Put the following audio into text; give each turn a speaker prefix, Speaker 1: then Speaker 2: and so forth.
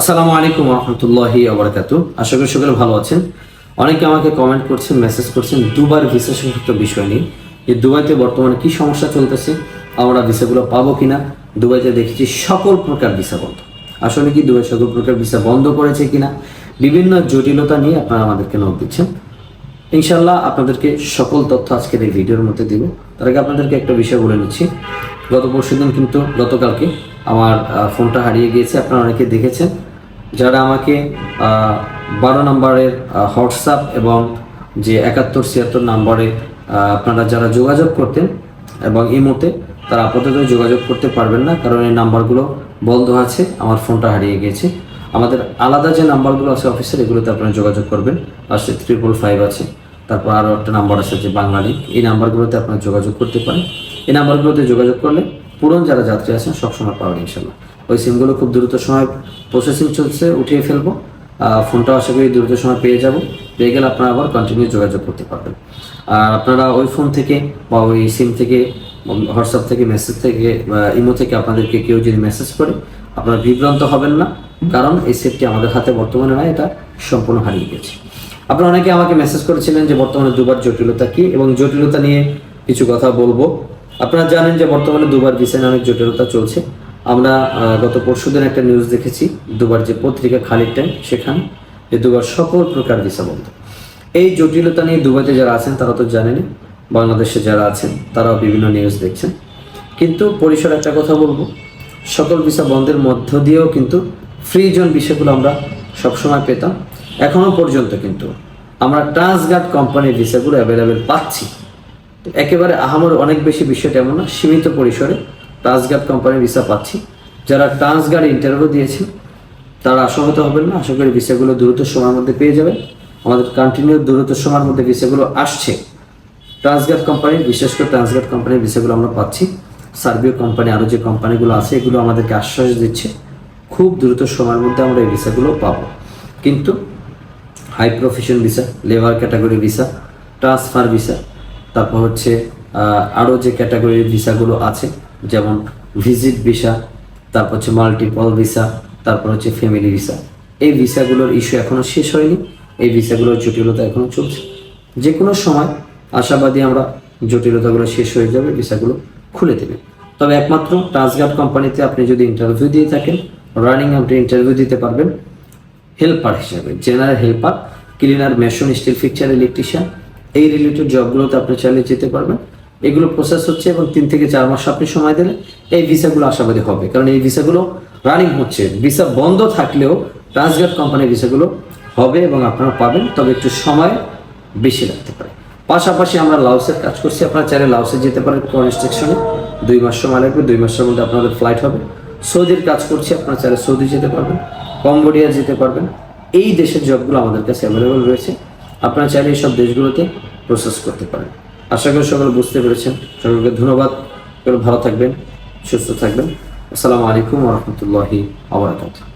Speaker 1: আসসালামু আলাইকুম রহমতুল্লাহি আবরকাত আশা করি সকলে ভালো আছেন। অনেকে আমাকে কমেন্ট করছেন মেসেজ করছেন, দুবার ভিসা সংক্রান্ত বিষয় নিয়ে। যে দুবাইতে বর্তমানে কি সমস্যা চলতেছে, আমরা ভিসাগুলো পাবো কিনা, দুবাইতে দেখেছি সকল প্রকার ভিসা বন্ধ। আসলে কি দুবাই সকল প্রকার ভিসা বন্ধ করেছে কিনা, বিভিন্ন জটিলতা নিয়ে আপনারা আমাদেরকে নোট দিচ্ছেন। ইনশাল্লাহ আপনাদেরকে সকল তথ্য আজকের এই ভিডিওর মধ্যে দিব। তার আগে আপনাদেরকে একটা বিষয় বলে নিচ্ছি। গত পরশু দিন কিন্তু গতকালকে আমার ফোনটা হারিয়ে গিয়েছে, আপনারা অনেকে দেখেছেন। যারা আমাকে বারো নম্বরের হোয়াটসঅ্যাপ এবং যে একাত্তর, ছিয়াত্তর নম্বরে আপনারা যারা যোগাযোগ করতেন এবং ইমোতে তারা আপাতত যোগাযোগ করতে পারবেন না কারণ এই নাম্বারগুলো বন্ধ আছে, আমার ফোনটা হারিয়ে গিয়েছে। আমাদের আলাদা যে নাম্বারগুলো আছে অফিসের, এগুলোতে আপনারা যোগাযোগ করবেন। লাস্টে ট্রিপল ফাইভ আছে, তারপর আরও একটা নাম্বার আছে যে বাঙালি এই নাম্বারগুলোতে আপনারা যোগাযোগ করতে পারেন। এই নাম্বারগুলোতে যোগাযোগ করলে পুরন যারা যাত্রী আছেন সবসময় পাবেন ইনশাল্লাহ ওই সিমগুলো খুব দ্রুত সময় প্রসেসিং চলছে উঠিয়ে ফেলব। আহ, ফোনটাও আশা করি দ্রুত সময় পেয়ে যাব। পেয়ে গেলে আপনারা আবার কন্টিনিউ যোগাযোগ করতে পারবেন। আর আপনারা ওই ফোন থেকে বা ওই সিম থেকে হোয়াটসঅ্যাপ থেকে মেসেজ থেকে ইমো থেকে আপনাদেরকে কেউ যদি মেসেজ করে আপনারা বিভ্রান্ত হবেন না। কারণ এই সেটটি আমাদের হাতে বর্তমানে নয় এটা সম্পূর্ণ হারিয়ে গেছে। আপনারা অনেকে আমাকে মেসেজ করেছিলেন যে বর্তমানে দুবার জটিলতা কি? এবং জটিলতা নিয়ে কিছু কথা বলব। আপনারা জানেন যে বর্তমানে দুবার ভিসা অনেক জটিলতা চলছে। আমরা গত পরশুদিন একটা নিউজ দেখেছি, দুবার যে পত্রিকা খালির টাইম সেখানে যে দুবার সকল প্রকার ভিসা বন্ধ। এই জটিলতা নিয়ে দুবাইতে যারা আছেন, তারা তো জানেনই, বাংলাদেশে যারা আছেন, তারাও বিভিন্ন নিউজ দেখছেন। কিন্তু পরিসর একটা কথা বলব, সকল ভিসা বন্ধের মধ্য দিয়েও কিন্তু ফ্রি জোন বিষয়গুলো আমরা সবসময় পেতাম। এখনও পর্যন্ত কিন্তু আমরা ট্রান্সগার্ড কোম্পানির ভিসাগুলো অ্যাভেলেবেল পাচ্ছি। একেবারে আহামর অনেক বেশি বিষয়টা এমন না, সীমিত পরিসরে ট্রান্সগার্ড কোম্পানির ভিসা পাচ্ছি। যারা ট্রান্সগার্ড ইন্টারভিউ দিয়েছেন, তারা আশাহত হবেন না। আশা করি ভিসাগুলো দ্রুত সময়ের মধ্যে পেয়ে যাবেন। আমাদের কন্টিনিউ দ্রুত সময়ের মধ্যে ভিসাগুলো আসছে। ট্রান্সগার্ড কোম্পানি, বিশেষ করে ট্রান্সগার্ড কোম্পানির ভিসাগুলো আমরা পাচ্ছি। সার্বিও কোম্পানি, আরও যে কোম্পানিগুলো আছে, এগুলো আমাদেরকে আশ্বাস দিচ্ছে, খুব দ্রুত সময়ের মধ্যে আমরা এই ভিসাগুলো পাবো। কিন্তু high profession visa labour category visa transfer visa তারপর হচ্ছে আরও যে ক্যাটাগরির ভিসাগুলো আছে, যেমন ভিজিট ভিসা তারপর হচ্ছে মাল্টিপল ভিসা তারপর হচ্ছে ফ্যামিলি ভিসা এই ভিসাগুলোর ইস্যু এখনও শেষ হয়নি। এই ভিসাগুলোর জটিলতা এখনও চলছে। যে কোনো সময় আশাবাদী আমরা জটিলতাগুলো শেষ হয়ে যাবে ভিসাগুলো খুলে দেবে। তবে একমাত্র ট্রান্সগার্ড কোম্পানিতে আপনি যদি ইন্টারভিউ দিয়ে থাকেন রানিং আপনি ইন্টারভিউ দিতে পারবেন। হেল্পার হিসাবে general helper cleaner mason steel fixture electrician এই রিলেটেড জবগুলোতে আপনি চাইলে যেতে পারবেন। এগুলো প্রসেস হচ্ছে এবং তিন থেকে চার মাস আপনি সময় দিলে এই ভিসাগুলো আশাবাদী হবে। কারণ এই ভিসাগুলো রানিং হচ্ছে। ভিসা বন্ধ থাকলেও ট্রান্সগার্ড কোম্পানির ভিসাগুলো হবে এবং আপনারা পাবেন, তবে একটু সময় বেশি লাগতে পারে। পাশাপাশি আমরা লাউসের কাজ করছি। আপনারা চাইলে লাউসে যেতে পারেন কনস্ট্রাকশনে দুই মাস সময় লাগবে, দুই মাসের মধ্যে আপনাদের ফ্লাইট হবে। সৌদির কাজ করছি, আপনারা চাইলে সৌদি যেতে পারবেন, কম্বোডিয়া যেতে পারবেন। এই দেশের জবগুলো আমাদের কাছে অ্যাভেলেবল রয়েছে। আপনারা চাইলে এইসব দেশগুলোতে প্রসেস করতে পারেন। আশা করি সকলে বুঝতে পেরেছেন। সকলকে ধন্যবাদ। সকলে ভালো থাকবেন, সুস্থ থাকবেন। আসসালামু আলাইকুম রহমতুল্লাহি আবরাকাতুহ